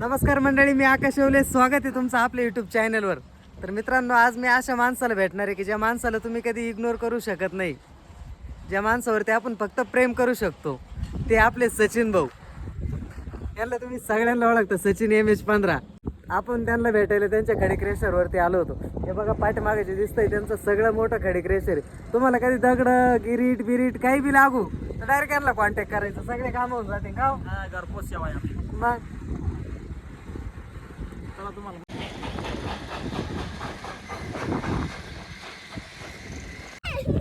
नमस्कार मंडळी मी आकाश येवले. स्वागत आहे तुमचं आपल्या युट्यूब चॅनलवर तर मित्रांनो आज मी अशा माणसाला भेटणार आहे की ज्या माणसाला तुम्ही कधी इग्नोर करू शकत नाही. ज्या माणसावरती आपण फक्त प्रेम करू शकतो ते आपले सचिन भाऊ. यांना तुम्ही सगळ्यांना ओळखता सचिन एम एच पंधरा आपण त्यांना भेटायला त्यांच्या खडीक्रेशरवरती आलो होतो. हे बघा पाठीमागे जे दिसतंय त्यांचं सगळं मोठं खडीक्रेशर आहे. तुम्हाला कधी दगड गिरीट बिरीट काही बी लागू तर डायरेक्ट यांना कॉन्टॅक्ट करायचं. सगळे काम होऊन जाते का हो? मग? चला तुम्हाला.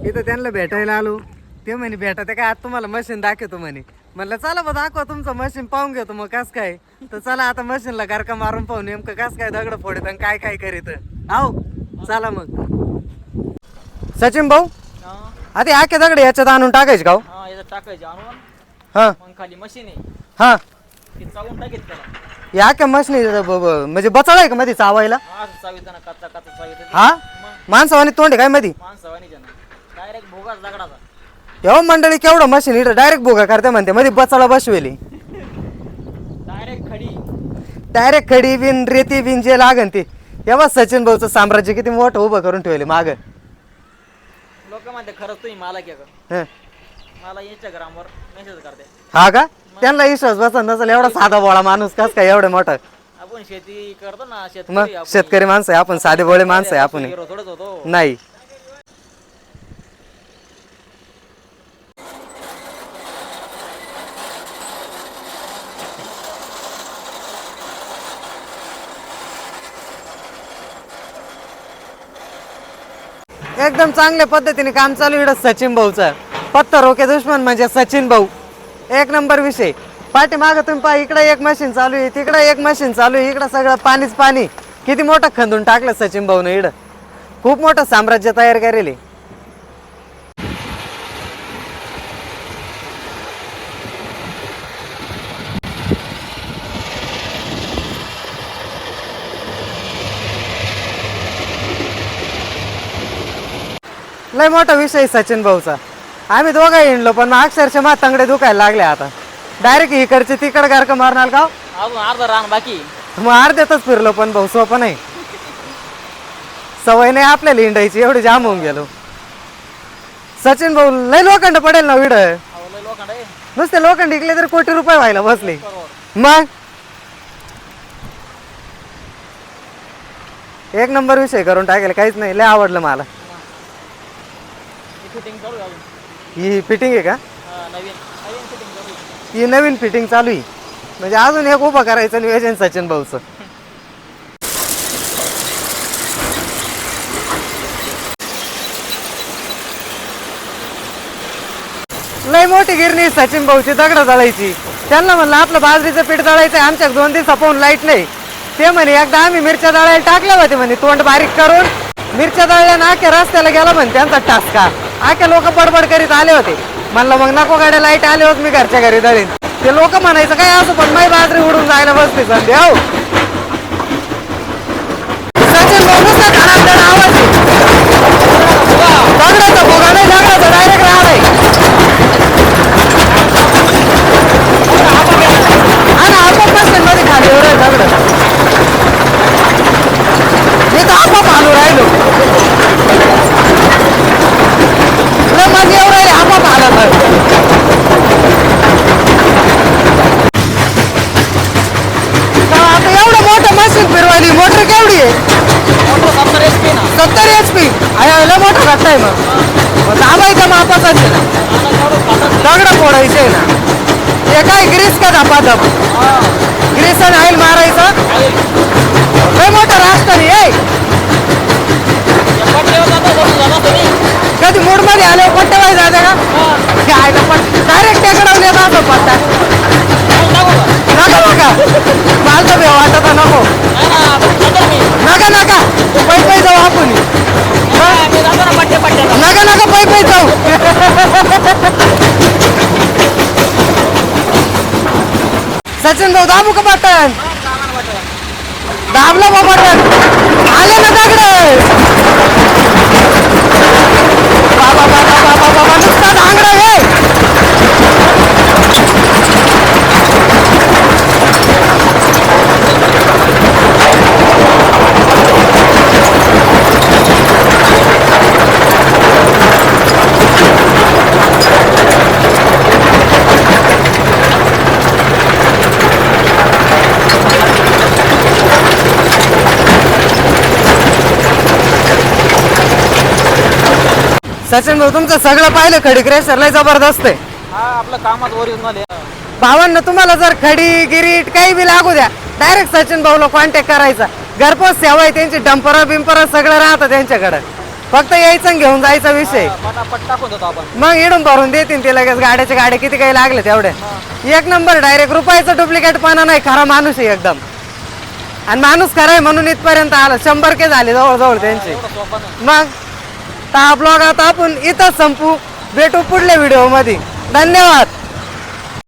इथं त्यांना भेटायला आलो. ते म्हणे भेटा ते काय आज तुम्हाला मशीन दाखवतो म्हणे. म्हणलं चला बा दाखवा तुमचं मशीन पाहून घेतो मग कस काय. तर चला आता मशीनला गारका मारून पाहू नेमकं कस काय दगड फोडत आणि काय काय करीत. आहो चला मग. सचिन भाऊ हा. आता आखे दगड याच्यात आणून टाकायचे का हो? हा याच्यात टाकायचे आणून. हा. मग खाली मशीन आहे. हा. ती चावून टाकीत त्याला. या आख्या मशीन म्हणजे बचाळ आहे का मध्ये चावायला? हा असं चाविताना कच्चा कच्चा चावित हा? मग? माणसावानी तोंड आहे काय मध्ये माणसं वाणी जण डायरेक्ट भोगाच दगडाचा. एवढं मंडळी केवढं मशीन इथं डायरेक्ट भोगा करते म्हणते मध्ये बचाळा बसवेली. डायरेक्ट खडी. डायरेक्ट खडी बिन रेती बिन जे लागन ते. तेव्हा सचिन भाऊचं साम्राज्य किती मोठं उभं करून ठेवले माग. लोक म्हणते खरंच तुम्ही मला की? का मला मेसेज करते. हा का? त्यांना विश्वास बसा नसेल एवढा साधा बोळा माणूस कस काय एवढं मोठा? आपण शेती करतो ना मग शेतकरी आपण. शेतकरी माणसं आहे आपण साधे बोळे माणसं आहे आपण हिरो थोडंच होतो. नाही. एकदम चांगल्या पद्धतीने काम चालू इकडं सचिन भाऊचं. पत्तर ओके दुश्मन म्हणजे सचिन भाऊ. एक नंबर विषय. पाठीमागं तुम्ही पहा इकडे एक मशीन चालू आहे तिकडे एक मशीन चालू आहे इकडं सगळं पाणीच पाणी. किती मोठं खंदून टाकलं सचिन भाऊनं इकडं खूप मोठं साम्राज्य तयार करेल लय मोठा विषय सचिन भाऊचा. आम्ही दोघं हिंडलो पण मग अक्षरशः मा तंगडे दुखायला लागले आता. डायरेक्ट इकडचे तिकडे गारकं मारणार का हो? अजून अर्धा रान बाकी. मग अर्ध्यातच फिरलो पण भाऊ सोपं नाही. सवय नाही आपल्याला हिंडायची एवढी जाम होऊन गेलो. सचिन भाऊ लय लोखंड पडेल ना विड अहो, लय लोखंड आहे. नुसते लोखंड इकले तर कोटी रुपये व्हायला बसले. मग? एक नंबर विषय करून टाकेल काहीच नाही लय आवडलं मला. फिटिंग चालू आहे अजून ही फिटिंग आहे का? नवीन नवीन फिटिंग ही नवीन फिटिंग चालू आहे. म्हणजे अजून एक उभं करायचं नियोजन सचिन भाऊचं. लय मोठी गिरणी आहे सचिन भाऊची दगड जळायची. त्यांना म्हणलं आपलं बाजरीचं पीठ जळायचं आमच्या दोन दिवसा पाहून लाइट नाही. ते म्हणे एकदा आम्ही मिरच्या दळायला टाकल्या होते म्हणे तोंड बारीक करून. मिरच्या दळल्या नाक्या रस्त्याला गेला म्हणे त्यांचा टास्का. आख्या लोक बडबड करीत आले होते. म्हणलं मग नको गाड्या लाइट आले होत मी घरच्या घरी दळीन. ते लोक म्हणायचं काय असं पण माई बाजरी उडून जायला बसते सध्या हो सचिन भाऊ नुसतं धडाधड आवाज आहे. दगडाचा भोगा नाही दगडाचा डायरेक्ट राहलाय आणि आपोआप मशीन मध्ये खाली एवढं दगड मी तर आपोआप आलो राहिलो लय मजा येऊ राहिली आपोआप आला तर तर आता एवढं मोठं मशीन फिरवायली मोटर केवढी आहे मोटर सत्तर एच पी ना सत्तर एच लय मोठा रस्ता आहे मग. दाबायचा खातात दगड फोडायचे ना. हे काय ग्रीस का धापा धप ग्रीस आणि ऑइल मारायचं लय मोठं रास्ता नाही आहे पट्ट्यावर जाता जाता जाता तरी कधी मूडमध्ये आले पट्टे वाई जाते का काय डायरेक्ट टेकडवले येत असं पट्टा नका नका मला तर भेव वाटत नको नका नका पै पै जाऊ आपण नका नका पै पै जाऊ सचिन भाऊ दाबू का बटन दाबलं बा बटन आले ना दगड बाबा बाबा बाबा बाबा नुसता दांगडा हे सचिन भाऊ तुमचं सगळं पाहिलं खडी क्रेशर लय जबरदस्त आहे. हा आपलं कामात ओरिजिनल आहे भावांना तुम्हाला जर खडी गिरीट काही बी लागू द्या डायरेक्ट सचिन भाऊला कॉन्टॅक्ट करायचा. घरपोच सेवा आहे त्यांची डंपर बिंपर सगळं राहतं त्यांच्याकडे. फक्त यायचं आणि घेऊन जायचा विषय. पटापट टाकून देतो आपण. मग इडून भरून देतील ते लगेच गाड्याच्या गाड्या किती काही लागले तेवढे. एक नंबर डायरेक्ट रुपयाचं डुप्लिकेट पाना नाही खरा माणूस आहे एकदम. आणि माणूस खरा आहे म्हणून इथपर्यंत आला. शंभर के झाले जवळजवळ त्यांचे. एवढं सोपं नाही. मग? तर हा ब्लॉग आता आपण इथंच संपू. भेटू पुढल्या व्हिडिओमध्ये धन्यवाद.